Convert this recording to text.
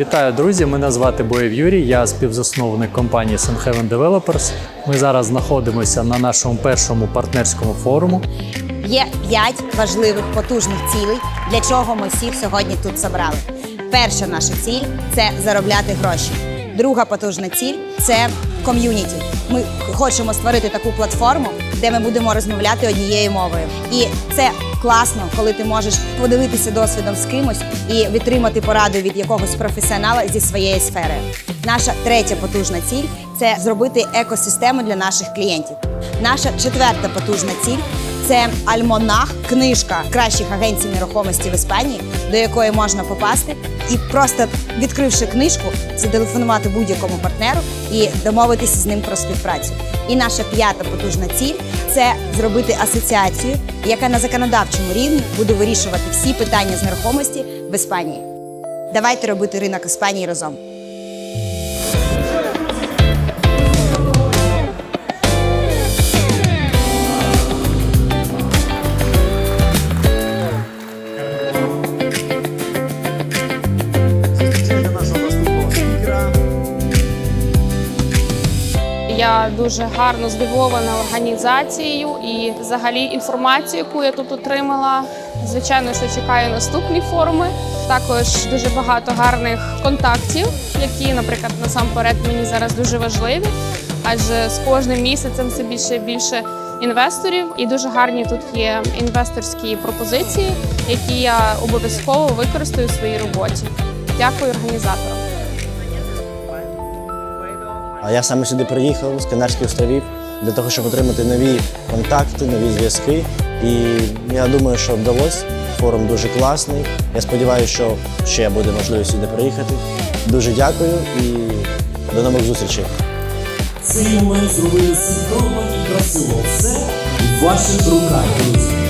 Вітаю, друзі! Мене звати Боєв Юрій, я співзасновник компанії Sunhaven Developers. Ми зараз знаходимося на нашому першому партнерському форуму. Є п'ять важливих потужних цілей, для чого ми всіх сьогодні тут зібрали. Перша наша ціль це заробляти гроші. Друга потужна ціль це ком'юніті. Ми хочемо створити таку платформу, де ми будемо розмовляти однією мовою. І це класно, коли ти можеш подивитися досвідом з кимось і відтримати пораду від якогось професіонала зі своєї сфери. Наша третя потужна ціль це зробити екосистему для наших клієнтів. Наша четверта потужна ціль це альмонах, книжка кращих агенцій нерухомості в Іспанії, до якої можна попасти, і просто відкривши книжку, зателефонувати будь-якому партнеру і домовитися з ним про співпрацю. І наша п'ята потужна ціль це зробити асоціацію, яка на законодавчому рівні буде вирішувати всі питання з нерухомості в Іспанії. Давайте робити ринок Іспанії разом. Дуже гарно здивована організацією і взагалі інформацією, яку я тут отримала. Звичайно, що чекаю наступні форуми. Також дуже багато гарних контактів, які, наприклад, насамперед мені зараз дуже важливі, адже з кожним місяцем все більше і більше інвесторів, і дуже гарні тут є інвесторські пропозиції, які я обов'язково використаю в своїй роботі. Дякую організаторам. А я саме сюди приїхав з Канарських островів для того, щоб отримати нові контакти, нові зв'язки. І я думаю, що вдалося. Форум дуже класний. Я сподіваюся, що ще буде можливість сюди приїхати. Дуже дякую і до нових зустрічей. Цей момент зробили синхронно і красиво. Все в ваших руках, друзі.